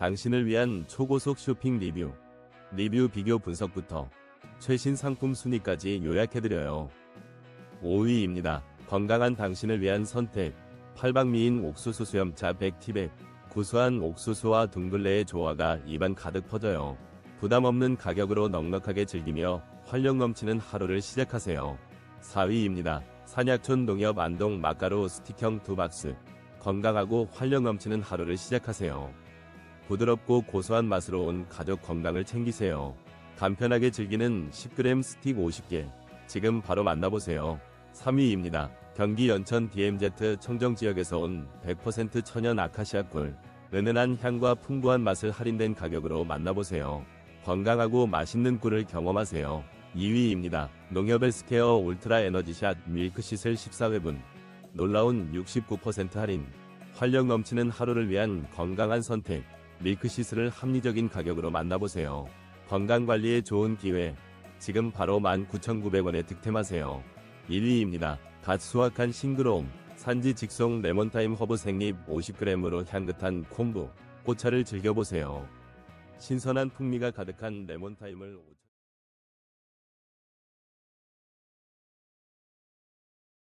당신을 위한 초고속 쇼핑 리뷰, 리뷰 비교 분석부터 최신 상품 순위까지 요약해드려요. 5위입니다. 건강한 당신을 위한 선택. 팔방미인 옥수수 수염차 100티백. 구수한 옥수수와 둥글레의 조화가 입안 가득 퍼져요. 부담 없는 가격으로 넉넉하게 즐기며 활력 넘치는 하루를 시작하세요. 4위입니다. 산약촌 농협 안동 마카로 스틱형 두 박스. 건강하고 활력 넘치는 하루를 시작하세요. 부드럽고 고소한 맛으로 온 가족 건강을 챙기세요. 간편하게 즐기는 10g 스틱 50개. 지금 바로 만나보세요. 3위입니다. 경기 연천 DMZ 청정 지역에서 온 100% 천연 아카시아 꿀. 은은한 향과 풍부한 맛을 할인된 가격으로 만나보세요. 건강하고 맛있는 꿀을 경험하세요. 2위입니다. 농협 스케어 울트라 에너지샷 밀크시슬 14회분. 놀라운 69% 할인. 활력 넘치는 하루를 위한 건강한 선택. 밀크시슬을 합리적인 가격으로 만나보세요. 건강관리에 좋은 기회. 지금 바로 19,900원에 득템하세요. 1위입니다. 갓 수확한 싱그러움. 산지 직송 레몬타임 허브 생립 50g으로 향긋한 콤부. 꽃차를 즐겨보세요. 신선한 풍미가 가득한 레몬타임을 5,000